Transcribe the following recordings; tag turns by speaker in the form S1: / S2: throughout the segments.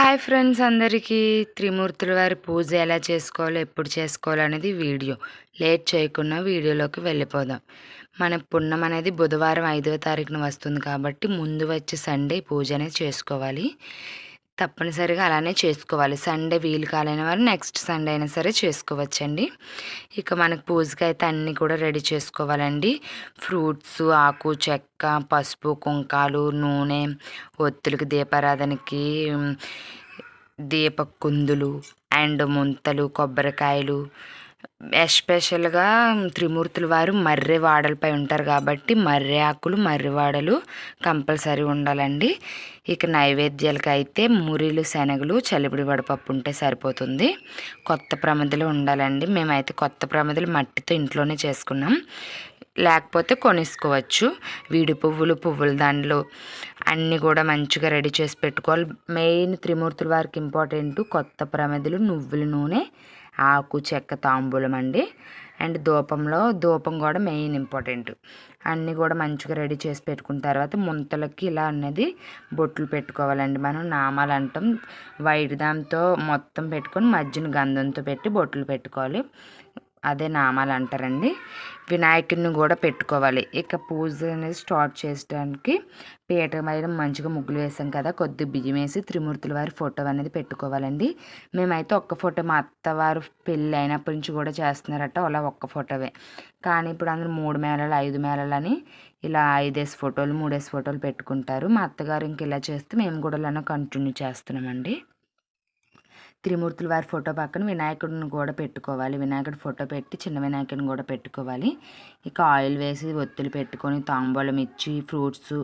S1: Hi friends అందరికీ త్రిమూర్తుల వారి పూజ ఎలా చేసుకోవాలో ఎప్పుడు చేసుకోవాలో అనేది వీడియో. లేట్ చేయకుండా వీడియోలోకి వెళ్ళిపోదాం. మన పుణ్యం అనేది బుధవారం ఐదవ తారీఖున వస్తుంది కాబట్టి ముందు వచ్చి సండే పూజ అనేది చేసుకోవాలి. తప్పనిసరిగా అలానే చేసుకోవాలి. సండే వీలు కాలేని వారు నెక్స్ట్ సండే అయినా సరే చేసుకోవచ్చండి. ఇక మనకు పూజకి అయితే అన్నీ కూడా రెడీ చేసుకోవాలండి. ఫ్రూట్స్ ఆకు చెక్క పసుపు కుంకాలు నూనె ఒత్తులకి దీపారాధనకి దీప కుందులు అండ్ ముంతలు కొబ్బరికాయలు ఎస్పెషల్గా త్రిమూర్తుల వారు మర్రి వాడలపై ఉంటారు కాబట్టి మర్రి ఆకులు మర్రి వాడలు కంపల్సరీ ఉండాలండి. ఇక నైవేద్యాలకు అయితే మురిలు శనగలు చలిబిడి వడపప్పు ఉంటే సరిపోతుంది. కొత్త ప్రమిదలు ఉండాలండి. మేమైతే కొత్త ప్రమిదలు మట్టితో ఇంట్లోనే చేసుకున్నాం. లేకపోతే కొనేసుకోవచ్చు. వీడి పువ్వులు పువ్వుల దండలు అన్నీ కూడా మంచిగా రెడీ చేసి పెట్టుకోవాలి. మెయిన్ త్రిమూర్తుల వారికి ఇంపార్టెంట్ కొత్త ప్రమిదలు నువ్వుల నూనె ఆకు చెక్క తాంబూలం అండి. అండ్ ధూపంలో ధూపం కూడా మెయిన్ ఇంపార్టెంట్. అన్నీ కూడా మంచిగా రెడీ చేసి పెట్టుకున్న తర్వాత ముంతలకి ఇలా అనేది బొట్లు పెట్టుకోవాలండి. మనం నామాలు అంటాం. వైట్ దాంతో మొత్తం పెట్టుకొని మధ్యన గంధంతో పెట్టి బొట్లు పెట్టుకోవాలి. అదే నామాలు అంటారండి. వినాయకుడిని కూడా పెట్టుకోవాలి. ఇక పూజ అనేది స్టార్ట్ చేయడానికి పీట మీద మంచిగా ముగ్గులు వేసాం కదా. కొద్ది బియ్యం వేసి త్రిమూర్తుల వారి ఫోటో అనేది పెట్టుకోవాలండి. మేమైతే ఒక్క ఫోటో మా అత్తవారు పెళ్ళి అయినప్పటి నుంచి కూడా చేస్తున్నారట. అలా ఒక్క ఫోటోవే. కానీ ఇప్పుడు అందరూ మూడు మేళలు ఐదు మేళలు అని ఇలా ఐదేసి ఫోటోలు మూడేసి ఫోటోలు పెట్టుకుంటారు. మా అత్తగారు ఇంక ఇలా చేస్తే మేము కూడా ఇలానే కంటిన్యూ చేస్తున్నామండి. త్రిమూర్తుల వారి ఫోటో పక్కన వినాయకుడిని కూడా పెట్టుకోవాలి. వినాయకుడి ఫోటో పెట్టి చిన్న వినాయకుడిని కూడా పెట్టుకోవాలి. ఇక ఆయిల్ వేసి ఒత్తులు పెట్టుకొని తాంబూలం ఇచ్చి ఫ్రూట్స్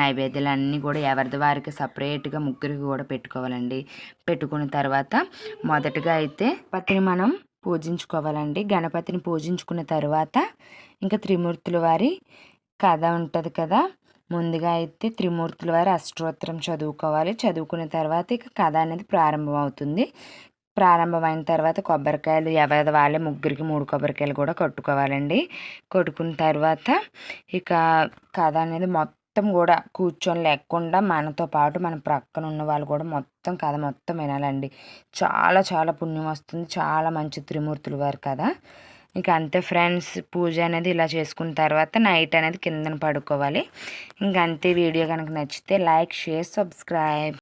S1: నైవేద్యాలు అన్నీ కూడా ఎవరిది వారికి సపరేట్గా ముగ్గురికి కూడా పెట్టుకోవాలండి. పెట్టుకున్న తర్వాత మొదటగా అయితే పత్రిని మనం పూజించుకోవాలండి. గణపతిని పూజించుకున్న తర్వాత ఇంకా త్రిమూర్తుల వారి కథ ఉంటుంది కదా. ముందుగా అయితే త్రిమూర్తుల వారి అష్టోత్తరం చదువుకోవాలి. చదువుకున్న తర్వాత ఇక కథ అనేది ప్రారంభం అవుతుంది ప్రారంభమైన తర్వాత కొబ్బరికాయలు ఎవరి వాళ్ళే ముగ్గురికి మూడు కొబ్బరికాయలు కూడా కొట్టుకోవాలండి. కొట్టుకున్న తర్వాత ఇక కథ అనేది మొత్తం కూడా కూర్చొని లేకుండా మనతో పాటు మన ప్రక్కన ఉన్న వాళ్ళు కూడా మొత్తం కథ మొత్తం వినాలండి. చాలా చాలా పుణ్యం వస్తుంది. చాలా మంచి త్రిమూర్తులు వారు కదా ఇంకా అంతే ఫ్రెండ్స్ పూజ అనేది ఇలా చేసుకున్న తర్వాత నైట్ అనేది కిందన పడుకోవాలి. ఇంక అంతే వీడియో కనుక నచ్చితే లైక్ షేర్ సబ్స్క్రైబ్.